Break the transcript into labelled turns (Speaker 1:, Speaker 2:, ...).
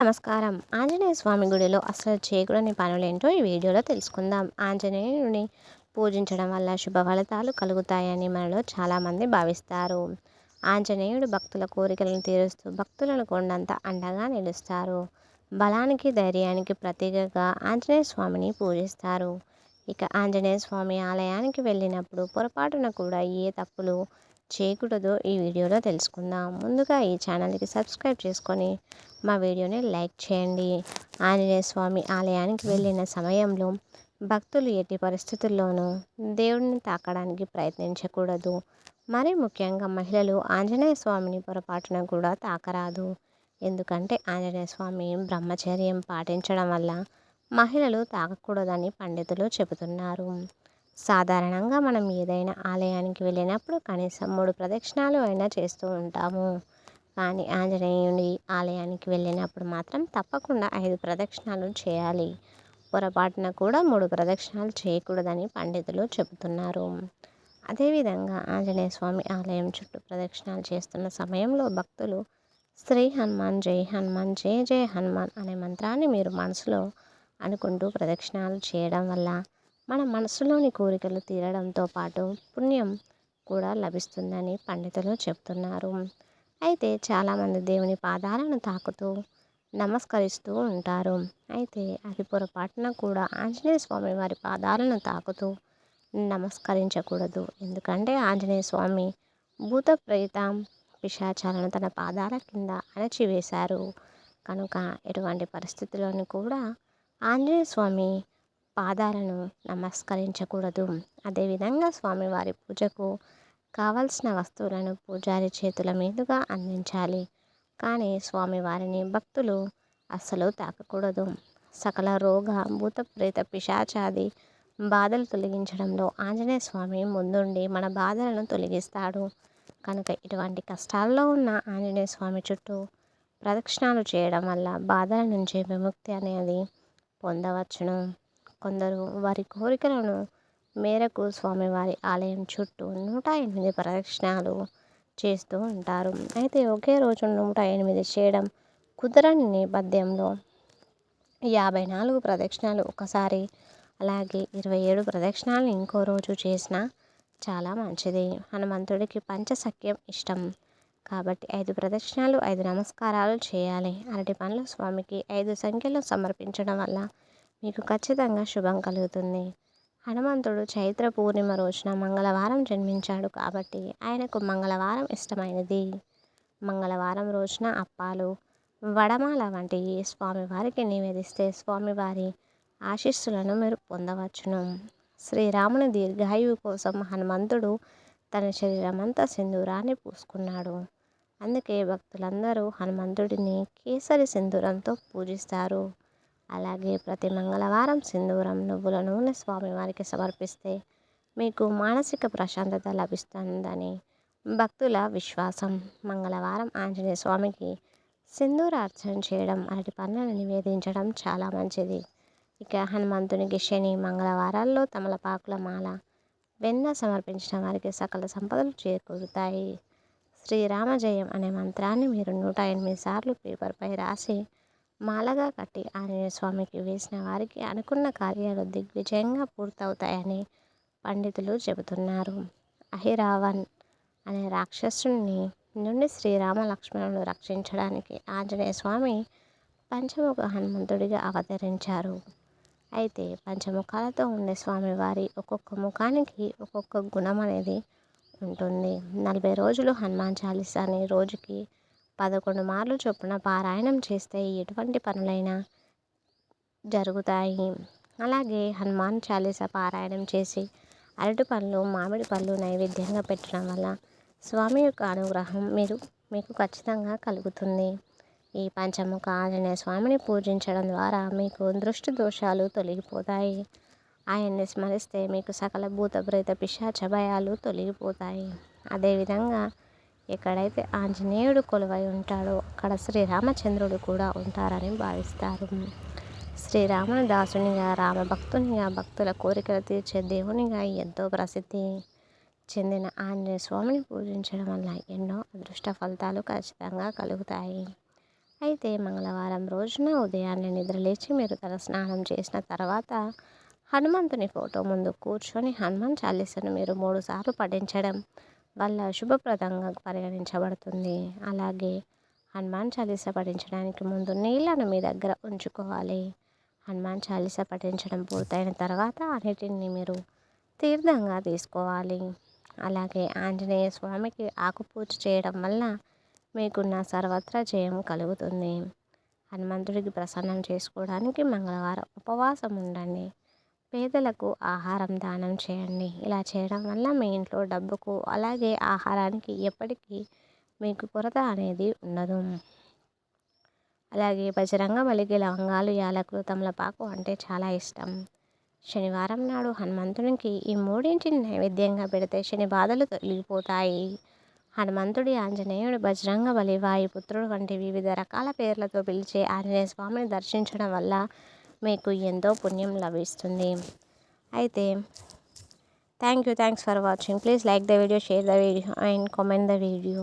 Speaker 1: నమస్కారం. ఆంజనేయ స్వామి గుడిలో అసలు చేయకూడని పనులేంటో ఈ వీడియోలో తెలుసుకుందాం. ఆంజనేయుని పూజించడం వల్ల శుభ ఫలితాలు కలుగుతాయని మనలో చాలామంది భావిస్తారు. ఆంజనేయుడు భక్తుల కోరికలను తీరుస్తూ భక్తులను కొండంత అండగా నిలుస్తారు. బలానికి ధైర్యానికి ప్రతీకగా ఆంజనేయ స్వామిని పూజిస్తారు. ఇక ఆంజనేయ స్వామి ఆలయానికి వెళ్ళినప్పుడు పొరపాటున కూడా ఏ తప్పులు చేయకూడదో ఈ వీడియోలో తెలుసుకుందాం. ముందుగా ఈ ఛానల్కి సబ్స్క్రైబ్ చేసుకొని మా వీడియోని లైక్ చేయండి. ఆంజనేయ స్వామి ఆలయానికి వెళ్ళిన సమయంలో భక్తులు ఎట్టి పరిస్థితుల్లోనూ దేవుడిని తాకడానికి ప్రయత్నించకూడదు. మరి ముఖ్యంగా మహిళలు ఆంజనేయ స్వామిని పొరపాటున కూడా తాకరాదు. ఎందుకంటే ఆంజనేయ స్వామి బ్రహ్మచర్యం పాటించడం వల్ల మహిళలు తాకకూడదని పండితులు చెబుతున్నారు. సాధారణంగా మనం ఏదైనా ఆలయానికి వెళ్ళినప్పుడు కనీసం మూడు ప్రదక్షిణాలు అయినా చేస్తూ ఉంటాము. కానీ ఆంజనేయుని ఆలయానికి వెళ్ళినప్పుడు మాత్రం తప్పకుండా ఐదు ప్రదక్షిణాలు చేయాలి. పొరపాటున కూడా మూడు ప్రదక్షిణాలు చేయకూడదని పండితులు చెబుతున్నారు. అదేవిధంగా ఆంజనేయ స్వామి ఆలయం చుట్టూ ప్రదక్షిణాలు చేస్తున్న సమయంలో భక్తులు శ్రీ హనుమాన్ జై హనుమాన్ జయ జయ హనుమాన్ అనే మంత్రాన్ని మీరు మనసులో అనుకుంటూ ప్రదక్షిణాలు చేయడం వల్ల మన మనసులోని కోరికలు తీరడంతో పాటు పుణ్యం కూడా లభిస్తుందని పండితులు చెప్తున్నారు. అయితే చాలామంది దేవుని పాదాలను తాకుతూ నమస్కరిస్తూ ఉంటారు. అయితే అది పొరపాటున కూడా ఆంజనేయ స్వామి వారి పాదాలను తాకుతూ నమస్కరించకూడదు. ఎందుకంటే ఆంజనేయ స్వామి భూత ప్రేత పిశాచాలను తన పాదాల కింద అణచివేశారు. కనుక ఎటువంటి పరిస్థితుల్లోనూ కూడా ఆంజనేయ స్వామి పాదాలను నమస్కరించకూడదు. అదేవిధంగా స్వామివారి పూజకు కావలసిన వస్తువులను పూజారి చేతుల మీదుగా అందించాలి. కానీ స్వామివారిని భక్తులు అస్సలు తాకకూడదు. సకల రోగ భూత ప్రేత పిశాచాది బాధలు తొలగించడంలో ఆంజనేయ స్వామి ముందుండి మన బాధలను తొలగిస్తాడు. కనుక ఇటువంటి కష్టాల్లో ఉన్న ఆంజనేయ స్వామి చుట్టూ ప్రదక్షిణాలు చేయడం వల్ల బాధల నుంచి విముక్తి అనేది పొందవచ్చును. కొందరు వారి కోరికలను మేరకు స్వామివారి ఆలయం చుట్టూ నూట ఎనిమిది ప్రదక్షిణాలు చేస్తూ ఉంటారు. అయితే ఒకే రోజు నూట ఎనిమిది చేయడం కుదరని నేపథ్యంలో యాభై నాలుగు ప్రదక్షిణాలు ఒకసారి అలాగే ఇరవై ఏడు ప్రదక్షిణాలు ఇంకో రోజు చేసిన చాలా మంచిది. హనుమంతుడికి పంచసఖ్యం ఇష్టం. కాబట్టి ఐదు ప్రదక్షిణాలు ఐదు నమస్కారాలు చేయాలి. అరటి పనులు స్వామికి ఐదు సంఖ్యలు సమర్పించడం వల్ల మీకు ఖచ్చితంగా శుభం కలుగుతుంది. హనుమంతుడు చైత్ర పూర్ణిమ రోజున మంగళవారం జన్మించాడు కాబట్టి ఆయనకు మంగళవారం ఇష్టమైనది. మంగళవారం రోజున అప్పాలు వడమాల వంటివి స్వామివారికి నివేదిస్తే స్వామివారి ఆశీస్సులను మీరు పొందవచ్చును. శ్రీరాముని దీర్ఘాయువు కోసం హనుమంతుడు తన శరీరమంతా సింధూరాన్ని పూసుకున్నాడు. అందుకే భక్తులందరూ హనుమంతుడిని కేసరి సింధూరంతో పూజిస్తారు. అలాగే ప్రతి మంగళవారం సింధూరం నువ్వుల నూనె స్వామివారికి సమర్పిస్తే మీకు మానసిక ప్రశాంతత లభిస్తుందని భక్తుల విశ్వాసం. మంగళవారం ఆంజనేయ స్వామికి సింధూర అర్చన చేయడం అరటి పనులను నివేదించడం చాలా మంచిది. ఇక హనుమంతునికి శని మంగళవారాల్లో తమలపాకుల మాల వెన్న సమర్పించిన వారికి సకల సంపదలు చేకూరుతాయి. శ్రీరామ జయం అనే మంత్రాన్ని మీరు నూట ఎనిమిది సార్లు పేపర్పై రాసి మాలగా కట్టి ఆంజనేయ స్వామికి వేసిన వారికి అనుకున్న కార్యాలు దిగ్విజయంగా పూర్తవుతాయని పండితులు చెబుతున్నారు. అహిరావన్ అనే రాక్షసుని నుండి శ్రీరామ లక్ష్మణులు రక్షించడానికి ఆంజనేయ స్వామి పంచముఖ హనుమంతుడిగా అవతరించారు. అయితే పంచముఖాలతో ఉండే స్వామివారి ఒక్కొక్క ముఖానికి ఒక్కొక్క గుణం అనేది ఉంటుంది. నలభై రోజులు హనుమాన్ చాలీసాని రోజుకి పదకొండు మార్లు చొప్పున పారాయణం చేస్తే ఎటువంటి పనులైనా జరుగుతాయి. అలాగే హనుమాన్ చాలీస పారాయణం చేసి అరటి పళ్ళు మామిడి పళ్ళు నైవేద్యంగా పెట్టడం వల్ల స్వామి యొక్క అనుగ్రహం మీరు మీకు ఖచ్చితంగా కలుగుతుంది. ఈ పంచముఖ ఆంజనేయ స్వామిని పూజించడం ద్వారా మీకు దృష్టి దోషాలు తొలగిపోతాయి. ఆయన్ని స్మరిస్తే మీకు సకల భూత ప్రేత పిశాచ భయాలు తొలగిపోతాయి. అదేవిధంగా ఎక్కడైతే ఆంజనేయుడు కొలువై ఉంటాడో అక్కడ శ్రీరామచంద్రుడు కూడా ఉంటారని భావిస్తారు. శ్రీరాముని దాసునిగా రామభక్తునిగా భక్తుల కోరికలు తీర్చే దేవునిగా ఎంతో ప్రసిద్ధి చెందిన ఆంజనేయ స్వామిని పూజించడం వల్ల ఎన్నో అదృష్ట ఫలితాలు ఖచ్చితంగా కలుగుతాయి. అయితే మంగళవారం రోజున ఉదయాన్నే నిద్రలేచి మీరు తల స్నానం చేసిన తర్వాత హనుమంతుని ఫోటో ముందు కూర్చొని హనుమాన్ చాలీసాను మీరు మూడుసార్లు పఠించడం వల్ల శుభప్రదంగా పరిగణించబడుతుంది. అలాగే హనుమాన్ చాలీస పఠించడానికి ముందు నీళ్ళను మీ దగ్గర ఉంచుకోవాలి. హనుమాన్ చాలీస పఠించడం పూర్తయిన తర్వాత అన్నిటిని మీరు తీర్థంగా తీసుకోవాలి. అలాగే ఆంజనేయ స్వామికి ఆకుపూజ చేయడం వల్ల మీకున్న సర్వత్రా జయం కలుగుతుంది. హనుమంతుడికి ప్రసన్నం చేసుకోవడానికి మంగళవారం ఉపవాసం ఉండండి పేదలకు ఆహారం దానం చేయండి. ఇలా చేయడం వల్ల మీ ఇంట్లో డబ్బుకు అలాగే ఆహారానికి ఎప్పటికీ మీకు కొరత అనేది ఉండదు. అలాగే బజరంగ బలికి లవంగాలు యాలకులు తమలపాకు అంటే చాలా ఇష్టం. శనివారం నాడు హనుమంతునికి ఈ మూడింటిని నైవేద్యంగా పెడితే శని బాధలు తొలగిపోతాయి. హనుమంతుడి ఆంజనేయుడు బజరంగ బలి వాయుపుత్రుడు వంటి వివిధ రకాల పేర్లతో పిలిచే ఆంజనేయ స్వామిని దర్శించడం వల్ల మీకు ఎంతో పుణ్యం లభిస్తుంది. అయితే thank you thanks for watching please like the video share the video and comment the video